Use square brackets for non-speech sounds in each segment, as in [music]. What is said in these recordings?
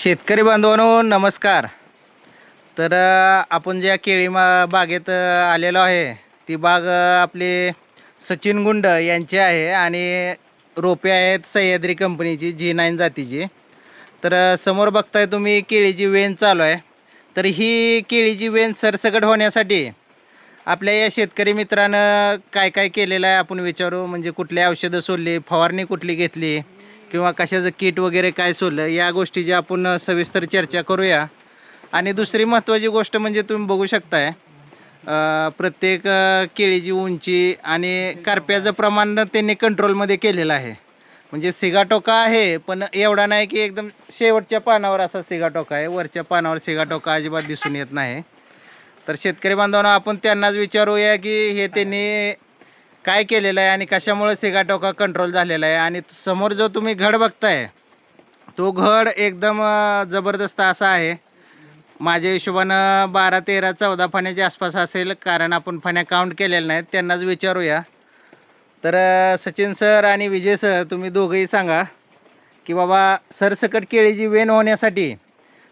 शेतकरी बांधवांनो नमस्कार. तर आपण ज्या केळी बागेत आलेलो आहे ती बाग आपली सचिन गुंड यांची आहे आणि रोपे आहेत सह्याद्री कंपनीची जी नाईन जातीची. तर समोर बघताय तुम्ही केळीची वेन चालू आहे. तर ही केळीची वेन सरसकट होण्यासाठी आपल्या या शेतकरी मित्रानं काय काय केलेलं आहे आपण विचारू. म्हणजे कुठली औषधं सोडली फवारणी कुठली घेतली किंवा कशाचं किट वगैरे काय सोडलं या गोष्टीची आपण सविस्तर चर्चा करूया. आणि दुसरी महत्त्वाची गोष्ट म्हणजे तुम्ही बघू शकताय प्रत्येक केळीची उंची आणि कारप्याचं प्रमाण त्यांनी कंट्रोलमध्ये केलेलं आहे. म्हणजे सिगाटोका आहे पण एवढा नाही की एकदम शेवटच्या पानावर असा सिगाटोका आहे वरच्या पानावर सिगाटोका अजिबात दिसून येत नाही. तर शेतकरी बांधवांना आपण त्यांनाच विचारूया की हे त्यांनी काय केलेलं आहे आणि कशामुळे सिगाटोका कंट्रोल झालेला आहे? आणि समोर जो तुम्ही घड बघताय तो घड एकदम जबरदस्त असा आहे. माझ्या हिशोबानं बारा तेरा चौदा फण्याच्या आसपास असेल कारण आपण फण्या काउंट केलेल्या नाहीत त्यांनाच विचारूया. तर सचिन सर आणि विजय सर तुम्ही दोघंही सांगा की बाबा सरसकट केळीची वेण होण्यासाठी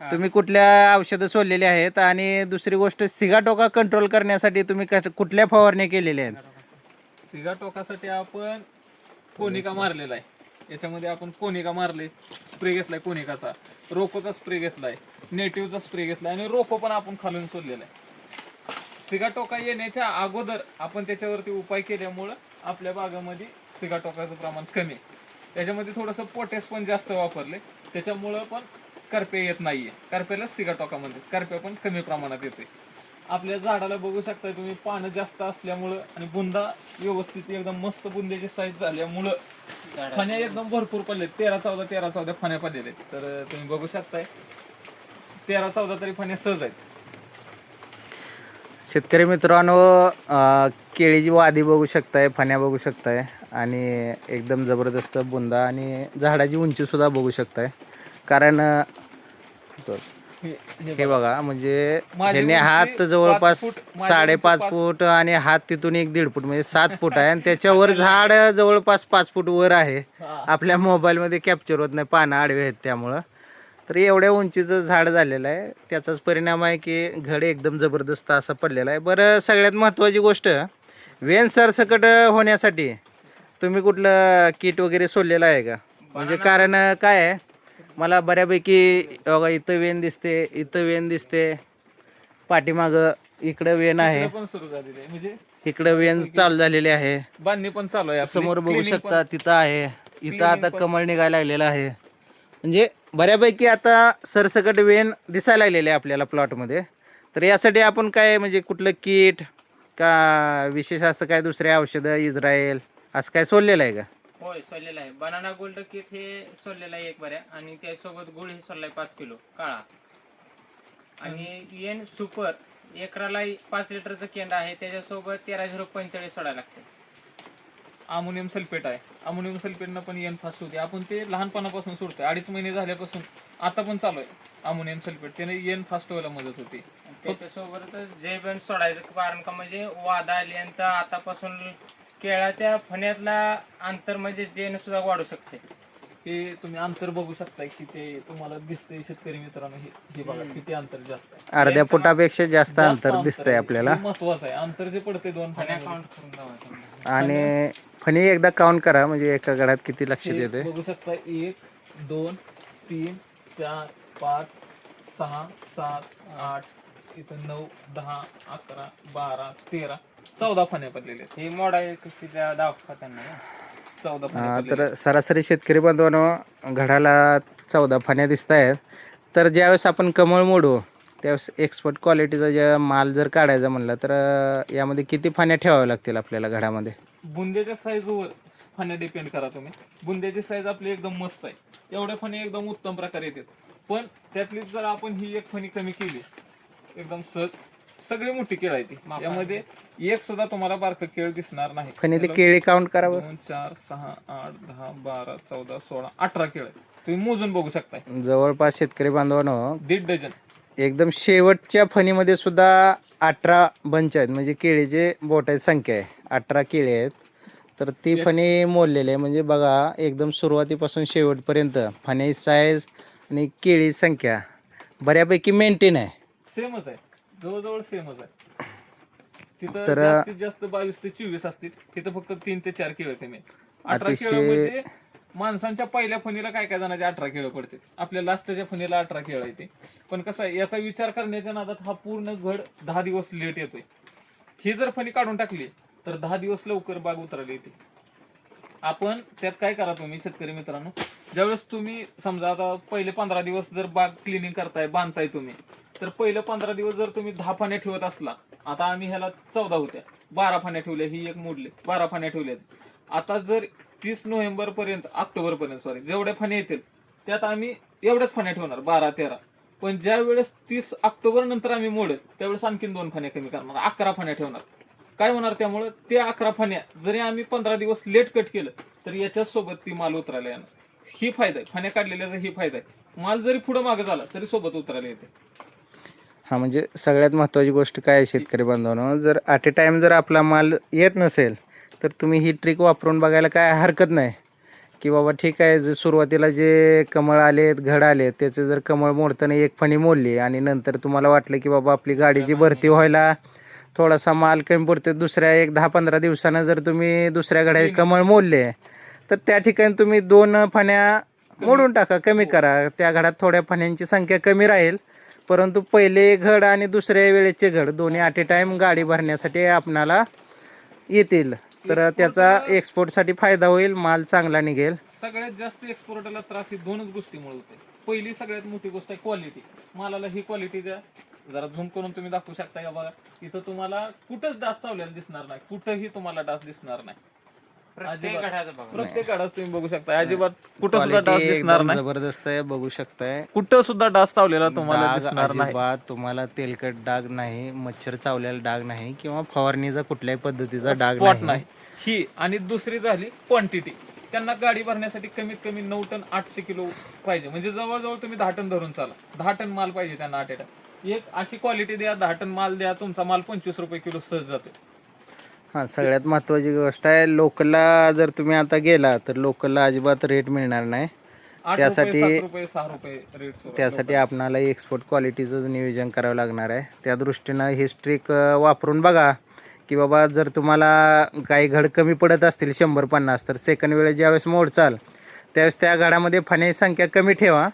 तुम्ही कुठल्या औषधं सोडलेली आहेत? आणि दुसरी गोष्ट सिगाटोका कंट्रोल करण्यासाठी तुम्ही कश कुठल्या फवारण्या केलेल्या आहेत? सिगा टोकासाठी आपण कोनिका मारलेला आहे. याच्यामध्ये आपण कोनिका मारले. स्प्रे घेतलाय कोनिकाचा. रोकोचा स्प्रे घेतलाय. नेटिव्हचा स्प्रे घेतलाय. आणि रोको पण आपण खालून सोडलेला आहे. सिगाटोका येण्याच्या अगोदर आपण त्याच्यावरती उपाय केल्यामुळं आपल्या बागामध्ये सिगाटोकाचं प्रमाण कमी आहे. त्याच्यामध्ये थोडंसं पोटेस पण जास्त वापरले. त्याच्यामुळं पण करपे येत नाहीये. करप्याला सिगाटोका म्हणतात करप्या पण कमी प्रमाणात येते आपल्या झाडाला बघू शकता तुम्ही पानं जास्त असल्यामुळं आणि बुंदा व्यवस्थित एकदम मस्त बुंद्याची साईज झाल्यामुळं फण्या एकदम भरपूर पडले तेरा चौदा तेरा चौदा फण्या पडलेले आहेत. तर तुम्ही बघू शकताय. तेरा चौदा तरी फण्या सहज आहेत. शेतकरी मित्रांनो अ, केळीची वादी बघू शकताय फण्या बघू शकताय आणि एकदम जबरदस्त बुंदा आणि झाडाची उंचीसुद्धा बघू शकताय. कारण अ, हे- बघा. म्हणजे ह्याने हात जवळपास साडेपाच फूट आणि हात तिथून एक दीड फूट म्हणजे सात फूट आहे. आणि त्याच्यावर [laughs] झाड जवळपास पाच फूट वर आहे. आपल्या मोबाईलमध्ये कॅप्चर होत नाही पानं आडवे आहेत त्यामुळं. तर एवढ्या उंचीचं झाड झालेलं आहे. त्याचाच परिणाम आहे की घड एकदम जबरदस्त असा पडलेला आहे. बरं सगळ्यात महत्त्वाची गोष्ट वेन सरसकट होण्यासाठी तुम्ही कुठलं किट वगैरे सोडलेलं आहे का? म्हणजे कारण काय आहे मला बऱ्यापैकी बघा इथं वेन दिसते इथं वेन दिसते. पाठीमागं इकडं वेन आहे. इकडं पण सुरू झालेली आहे. म्हणजे इकडं वेन चालू झालेली आहे. बांधणी पण चालू आहे आपली. समोर बघू Cleaning शकता तिथं आहे. इथं आता कमळ निघायला लागलेलं आहे. म्हणजे बऱ्यापैकी आता सरसकट वेन दिसायला लागलेले आहे आपल्याला प्लॉटमध्ये. तर यासाठी आपण काय म्हणजे कुठलं किट का विशेष असं काय दुसरे औषधं इस्रायल असं काय सोडलेलं आहे का? होय सोडलेलं आहे. बनाना गोल्ड किट हे सोडलेलं आहे एक बऱ्या. आणि त्यासोबत गुळ हे सोडलाय पाच किलो काळा. आणि एन सुपर एकराला पाच लिटरचं केंड आहे. त्याच्यासोबत तेरा झिरो पंचेचाळीस सोडायला लागते. अमोनियम सल्फेट आहे. अमोनियम सल्फेटनं पण येन फास्ट होते. आपण ते लहानपणापासून सोडतोय. अडीच महिने झाल्यापासून आता पण चालू आहे अमोनियम सल्फेट त्याने येन फास्ट व्हायला मदत होते. त्याच्यासोबतच जैवन सोडायचं कारण का? म्हणजे वादा आल्यानंतर आतापासून केळाच्या फण्यातला अंतर म्हणजे जेन सुद्धा वाढू शकते. हे तुम्ही अंतर बघू शकताय की ते तुम्हाला दिसतंय शेतकरी मित्रांनो हे हे बघा किती अंतर जास्त आहे. अर्ध्या फुटापेक्षा जास्त अंतर जास्त दिसतंय आहे. आपल्याला. हे महत्वाचं आहे. अंतर जे पडते दोन फण्या काउंट करून आणि फणी एकदा काउंट करा म्हणजे एका गडात किती लक्ष देते बघू शकता एक दोन तीन चार पाच सहा सात आठ इथं नऊ दहा अकरा बारा तेरा. चौदा फण्या पडलेले आहेत. ही मोडा कशी दाखवताना ना. चौदा फण्या हा, तर सरासरी शेतकरी बांधवांनो घडाला चौदा फण्या दिसत आहेत तर ज्यावेळेस आपण कमळ मोडू त्यावेळेस एक्सपर्ट क्वालिटीचा जे माल जर काढायचा म्हणलं तर अं, यामध्ये किती फण्या ठेवाव्या लागतील आपल्याला घडामध्ये बुंद्याच्या साईजवर फण्या डिपेंड करा तुम्ही. बुंद्याची साईज आपली एकदम मस्त आहे. एवढ्या फणी एकदम उत्तम प्रकारे येतात. पण त्यातली जर आपण ही एक फणी कमी केली एकदम सहज सगळी मोठी केळ आहे ती. यामध्ये एक सुद्धा तुम्हाला बारक केळ दिसणार नाही. फणीतली केळी काउंट करावं. दोन चार सहा आठ दहा बारा चौदा सोळा अठरा केळ. तुम्ही मोजून बघू शकताय. जवळपास शेतकरी बांधवांनो दीड डझन. एकदम शेवटच्या फणीमध्ये सुद्धा अठरा बंच आहेत. म्हणजे केळीचे बोटाची संख्या आहे. अठरा केळी आहेत. तर ती फणी मोडलेली आहे. म्हणजे बघा एकदम सुरुवातीपासून शेवटपर्यंत फण्याची साईज आणि केळी संख्या बऱ्यापैकी मेंटेन आहे. सेमच आहे. जवळजवळ सेमच आहे. तिथं तर- जास्तीत जास्त बावीस ते चोवीस असतील. तिथं फक्त तीन ते चार केळं कमी आहेत. अठरा अतिशय- केळं म्हणजे माणसांच्या पहिल्या फणीला काय काय जणांचे अठरा केळं पडते आपल्या लास्टच्या फणीला अठरा केळं येते पण कसं आहे याचा विचार करण्याच्या नादात हा पूर्ण घड दहा दिवस लेट येतोय. ही जर फणी काढून टाकली तर दहा दिवस लवकर बाग उतरायला येते. आपण त्यात काय करा तुम्ही शेतकरी मित्रांनो? ज्यावेळेस तुम्ही समजा आता पहिले पंधरा दिवस जर बाग क्लिनिंग करताय बांधताय तुम्ही तर पहिले पंधरा दिवस जर तुम्ही दहा फाण्या ठेवत असला आता आम्ही ह्याला चौदा होत्या. बारा फाण्या ठेवल्या ही एक मोडले. बारा फाण्या ठेवल्यात. आता जर तीस नोव्हेंबर पर्यंत ऑक्टोबर पर्यंत सॉरी जेवढ्या फाण्या येतील त्यात आम्ही एवढ्याच फाण्या ठेवणार बारा तेरा. पण ज्या वेळेस तीस ऑक्टोबर नंतर आम्ही मोडेल त्यावेळेस आणखीन दोन फाण्या कमी करणार अकरा फाण्या ठेवणार. काय होणार त्यामुळं? त्या अकरा फाण्या जरी आम्ही पंधरा दिवस लेट कट केलं तर याच्यासोबत ती माल उतरायला येणार. ही फायदा आहे. फाण्या काढलेल्याचा ही फायदा आहे. माल जरी पुढं मागे झाला तरी सोबत उतरायला येते. हा म्हणजे सगळ्यात महत्त्वाची गोष्ट काय आहे शेतकरी बांधवांनो जर ॲट ए टाईम जर आपला माल येत नसेल तर तुम्ही ही ट्रिक वापरून बघायला काय हरकत नाही. की बाबा ठीक आहे जे सुरुवातीला जे कमळ आलेत घड आले त्याचे जर कमळ मोडताना एक फणी मोडली आणि नंतर तुम्हाला वाटलं की बाबा आपली गाडीची भरती व्हायला थोडासा माल कमी पडतो दुसऱ्या एक दहा पंधरा दिवसानं जर तुम्ही दुसऱ्या घड्या कमळ मोडले तर त्या ठिकाणी तुम्ही दोन फण्या मोडून टाका कमी करा. त्या घडात थोड्या फण्यांची संख्या कमी राहील. परंतु पहिले घड आणि दुसऱ्या वेळेचे घड. दोन्ही ॲट ए टाईम गाडी भरण्यासाठी आपणाला येतील. तर त्याचा एक्सपोर्टसाठी फायदा होईल माल चांगला निघेल. सगळ्यात जास्त एक्सपोर्टरला त्रास ही दोनच गोष्टीमुळे होते पहिली सगळ्यात मोठी गोष्ट आहे क्वालिटी मालाला ही क्वालिटी द्या. जरा झूम करून तुम्ही दाखवू शकता का बघा. इथं तुम्हाला कुठंच डास चावलेला दिसणार नाही. कुठंही तुम्हाला डास दिसणार नाही. प्रत्येक बघा. तुम्ही बघू शकता अजिबात कुठं सुद्धा डास Quality दिसणार एकदम नाही जबरदस्त आहे बघू शकताय. कुठं सुद्धा डास चावलेला तुम्हाला डाग दिसणार नाही. अजिबात तुम्हाला तेलकट डाग नाही मच्छर चावलेला डाग नाही किंवा फवारणीचा कुठल्याही पद्धतीचा डाग स्पॉट नाही. नाही. ही आणि दुसरी झाली क्वांटिटी त्यांना गाडी भरण्यासाठी कमीत कमी नऊ टन आठशे किलो पाहिजे. म्हणजे जवळजवळ तुम्ही दहा टन धरून चाला. दहा टन माल पाहिजे त्यांना आठ टन एक अशी क्वालिटी द्या दहा टन माल द्या तुमचा माल पंचवीस रुपये किलो सहज जातो हां सगळ्यात महत्त्वाची गोष्ट आहे लोकलला जर तुम्ही आता गेला तर लोकलला अजिबात रेट मिळणार नाही. आठ त्यासाठी- रुपये सात रुपये सहा रुपये रेट सुरू आहे. त्यासाठी आपणाला एक्सपोर्ट क्वालिटीचं नियोजन करावं लागणार आहे. त्या दृष्टीनं ही स्ट्रिक वापरून बघा की बाबा जर तुम्हाला काही घड कमी पडत असतील शंभर पन्नास तर सेकंड वेळेस ज्यावेळेस मोडचाल त्यावेळेस त्या घडामध्ये फण्याची संख्या कमी ठेवा.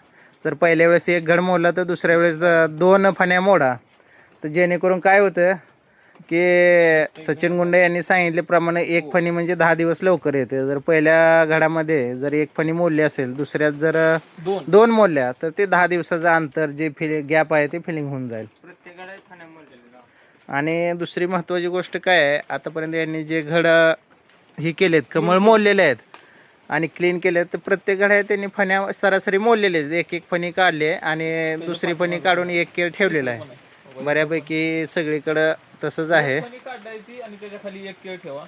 तर पहिल्या वेळेस एक घड मोडला तर दुसऱ्या वेळेस दोन फण्या मोडा. तर जेणेकरून काय होतं की सचिन गुंडे यांनी सांगितल्याप्रमाणे एक फणी म्हणजे दहा दिवस लवकर येते. जर पहिल्या घडामध्ये जर एक फणी मोडली असेल दुसऱ्यात जर दोन. दोन मोडल्या तर ते दहा दिवसाचं अंतर जे फिल गॅप आहे ते फिलिंग होऊन जाईल. आणि दुसरी महत्त्वाची गोष्ट काय आहे आतापर्यंत यांनी जे घड हे केलेत कमळ मोडलेले आहेत आणि क्लीन केले तर प्रत्येक घड्या त्यांनी फण्या सरासरी मोडलेले एक एक फणी काढली आणि दुसरी फणी काढून एक केळ ठेवलेला आहे. बऱ्यापैकी सगळीकडं तसंच आहे. फणी काढायची आणि त्याच्याखाली एक केळ ठेवा.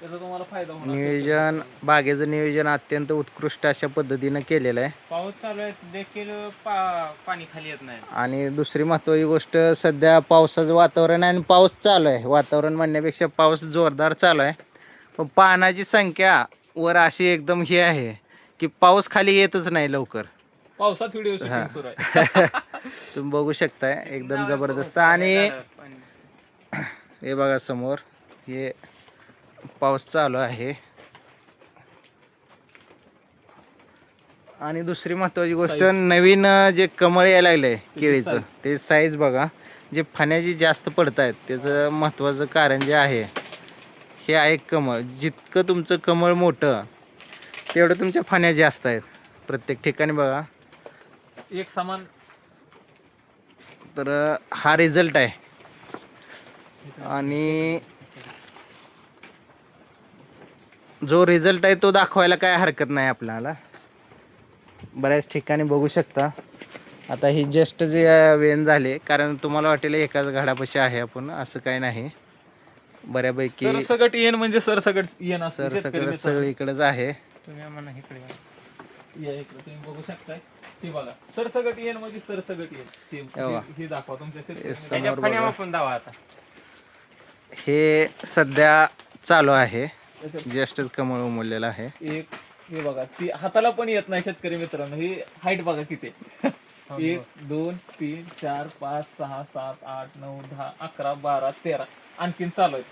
त्याचा तुम्हाला फायदा होणार. नियोजन बागेचं नियोजन अत्यंत उत्कृष्ट अशा पद्धतीनं केलेलं आहे. पाऊस चालू आहे देखील पा- पाणी खाली येत नाही. आणि दुसरी महत्त्वाची गोष्ट सध्या पावसाचं वातावरण आहे आणि पाऊस चालू आहे. वातावरण म्हणण्यापेक्षा पाऊस जोरदार चालू आहे. पण पानाची संख्या वर अशी एकदम ही आहे की पाऊस खाली येतच नाही लवकर. पावसात व्हिडिओ शूटिंग सुरू आहे. [laughs] तुम्ही बघू शकताय एकदम जबरदस्त. आणि हे बघा समोर हे पाऊस चालू आहे. आणि दुसरी महत्वाची गोष्ट नवीन जे कमळ यायला लागलंय केळीचं ते साईज बघा. जे फण्या जी जास्त पडत आहेत त्याचं महत्वाचं कारण जे आहे हे आहे कमळ. जितकं तुमचं कमळ मोठं तेवढं तुमच्या फण्या जास्त आहेत. प्रत्येक ठिकाणी बघा. एक समान. तर हा रिझल्ट आहे. आणि जो रिझल्ट आहे तो दाखवायला काय हरकत नाही आपल्याला. बऱ्याच ठिकाणी बघू शकता. आता ही जस्ट जे वेन झाले कारण तुम्हाला वाटेल एकाच घडापाशी आहे आपण असं काही नाही. बऱ्यापैकी सरसगट येण म्हणजे सरसगट येण असतं सर शेतकरी सगळं मित्रांनो. सगळीकडेच आहे. तुम्ही म्हणा इकडे या. या इकडे तुम्ही बघू शकताय. ती बघा सरसगट येण म्हणजे सरसगट येण. ते एव्हा. हे- हे दाखवा तुमच्या शेतकरी हे त्याच्यासमोर फण्या बघा. आपण दावा आता. हे सध्या चालू आहे. जस्टच कमळ उमललेलं आहे. एक हे बघा ती हाताला पण येत नाही शेतकरी मित्रांनो. ही हाईट बघा किती आहे. एक दोन तीन चार पाच सहा सात आठ नऊ दहा अकरा बारा तेरा. आणखीन चालू आहेत.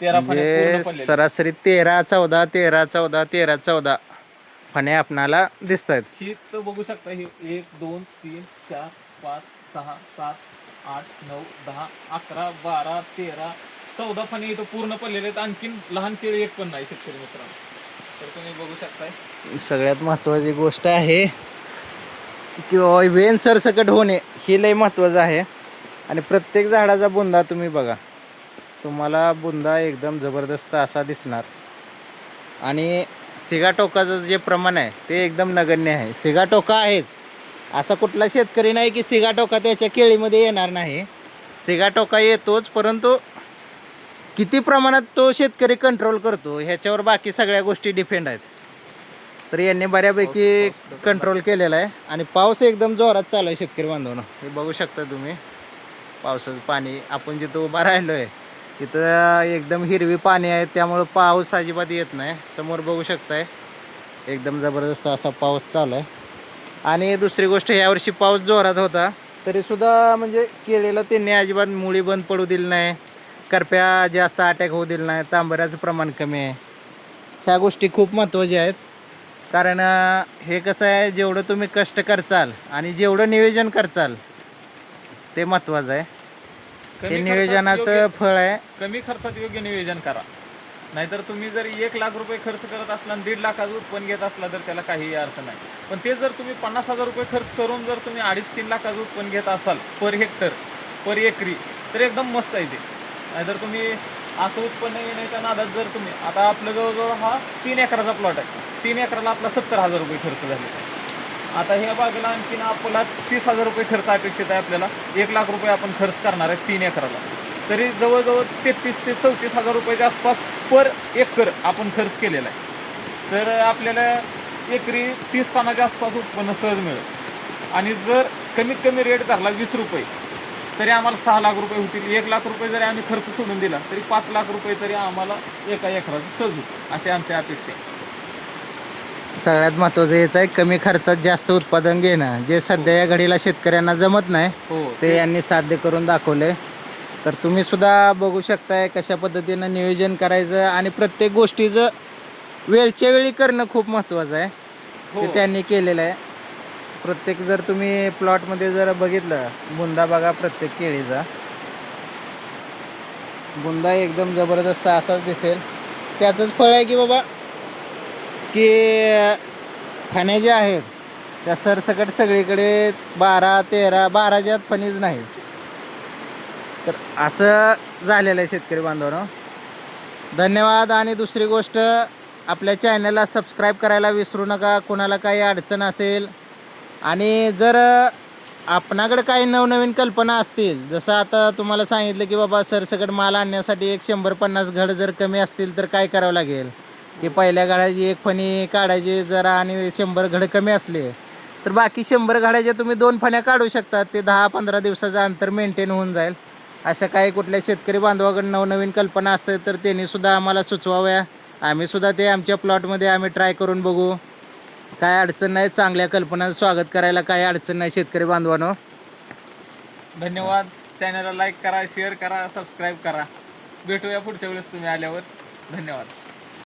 तेरा फण्या पूर्ण म्हणजे पडलेल्या. सरासरी तेरा चौदा तेरा चौदा तेरा चौदा. फणे आपणाला दिसत आहेत ही तर बघू शकता ही एक दोन तीन चार पाच सहा सात आठ नऊ दहा अकरा बारा तेरा चौदा फणे इथं पूर्ण पडलेले आहेत. आणखीन लहान केळी एक पण नाही शेतकरी मित्रांनो. तर तुम्ही बघू शकताय. सगळ्यात महत्त्वाची गोष्ट आहे किंवा वेन सरसकट होणे ही लय महत्त्वाचं आहे. आणि प्रत्येक झाडाचा बुंदा तुम्ही बघा. तुम्हाला बुंदा एकदम जबरदस्त असा दिसणार. आणि सिगाटोकाचं जे प्रमाण आहे ते एकदम नगण्य आहे. सिगाटोका आहेच. असा कुठला शेतकरी नाही की सिगाटोका त्याच्या केळीमध्ये येणार नाही. सिगाटोका येतोच परंतु किती प्रमाणात तो शेतकरी कंट्रोल करतो ह्याच्यावर बाकी सगळ्या गोष्टी डिपेंड आहेत. तर यांनी बऱ्यापैकी कंट्रोल केलेला आहे. आणि पाऊस एकदम जोरात चालू आहे शेतकरी बांधवांनो. हे बघू शकता तुम्ही. पावसाचं पाणी आपण जिथं उभा राहिलो आहे तिथं एकदम हिरवी पाणी आहे त्यामुळं पाऊस अजिबात येत नाही. समोर बघू शकताय. एकदम जबरदस्त असा पाऊस चालू आहे. आणि दुसरी गोष्ट यावर्षी पाऊस जोरात होता. तरीसुद्धा म्हणजे केलेलं त्यांनी अजिबात मुळी बंद पडू दिली नाही. करप्या जास्त अटॅक होऊ दिलं नाही. तांबऱ्याचं प्रमाण कमी आहे. ह्या गोष्टी खूप महत्त्वाच्या आहेत. कारण हे कसं आहे जेवढं तुम्ही कष्ट करचाल आणि जेवढं नियोजन करचाल ते महत्त्वाचं आहे. कमी हे खर्चात नियोजनाचं फळ आहे. कमी खर्चात योग्य नियोजन करा. नाहीतर तुम्ही जर एक लाख रुपये खर्च करत असला आणि दीड लाखाचं उत्पन्न घेत असला तर त्याला काहीही अर्थ नाही. पण ते जर तुम्ही पन्नास हजार रुपये खर्च करून जर तुम्ही अडीच तीन लाखाचं उत्पन्न घेत असाल पर हेक्टर पर एकरी तर एकदम मस्त आहे ते. नाहीतर तुम्ही असं उत्पन्न येण्याच्या नादात जर तुम्ही आता आपलं जवळजवळ हा तीन एकराचा प्लॉट आहे. तीन एकराला आपला सत्तर हजार रुपये खर्च झाले. आता ह्या बागेला आणखीन आपला तीस हजार रुपये खर्च अपेक्षित आहे आपल्याला. एक लाख रुपये आपण खर्च करणार आहे तीन एकराला. तरी जवळजवळ तेहतीस ते चौतीस हजार रुपयाच्या आसपास पर एकर आपण खर्च केलेला आहे. तर आपल्याला एकरी तीस पानाच्या आसपास उत्पन्न सहज मिळेल. आणि जर कमीत कमी रेट धरला वीस रुपये तरी आम्हाला सहा लाख रुपये होतील. एक लाख रुपये जरी आम्ही खर्च सोडून दिला तरी पाच लाख रुपये तरी आम्हाला एका एकराचं सहज होईल. असे आमच्या अपेक्षा आहे. सगळ्यात महत्त्वाचं हेच आहे कमी खर्चात जास्त उत्पादन घेणं. जे सध्या या घडीला शेतकऱ्यांना जमत नाही हो ते यांनी साध्य करून दाखवले. तर तुम्ही सुद्धा बघू शकताय कशा पद्धतीनं नियोजन करायचं आणि प्रत्येक गोष्टीचं वेळच्या वेळी करणं खूप महत्त्वाचं आहे. ते हो. त्यांनी केलेलं आहे. प्रत्येक जर तुम्ही प्लॉटमध्ये जर बघितलं बुंदा बघा प्रत्येक केळीचा. बुंदा एकदम जबरदस्त असाच दिसेल. त्याचंच फळ आहे की बाबा की फण्या ज्या आहेत त्या सरसकट सगळीकडे बारा तेरा बाराच्या आत फणीच नाही. तर असं झालेलं आहे शेतकरी बांधवांनो. धन्यवाद आणि दुसरी गोष्ट आपल्या चॅनलला सबस्क्राईब करायला विसरू नका कोणाला काही अडचण असेल. आणि जर आपणाकडे काही नवनवीन कल्पना असतील जसं आता तुम्हाला सांगितलं की बाबा सरसकट माल आणण्यासाठी एक शंभर पन्नास घड जर कमी असतील तर काय करावं लागेल? की पहिल्या गाड्याची एक फणी काढायची जरा आणि शंभर घड कमी असले. तर बाकी शंभर घड्याच्या तुम्ही दोन फण्या काढू शकता. ते दहा पंधरा दिवसाचं अंतर मेंटेन होऊन जाईल. अशा काही कुठल्या शेतकरी बांधवाकडे नवनवीन कल्पना असतात तर त्यांनी सुद्धा आम्हाला सुचवाव्या. आम्ही सुद्धा ते आमच्या प्लॉटमध्ये आम्ही ट्राय करून बघू. काय अडचण नाही चांगल्या कल्पनाचं स्वागत करायला काही अडचण नाही शेतकरी बांधवांनो. धन्यवाद. चॅनलला लाईक करा शेअर करा सबस्क्राईब करा. भेटूया पुढच्या वेळेस तुम्ही आल्यावर. धन्यवाद.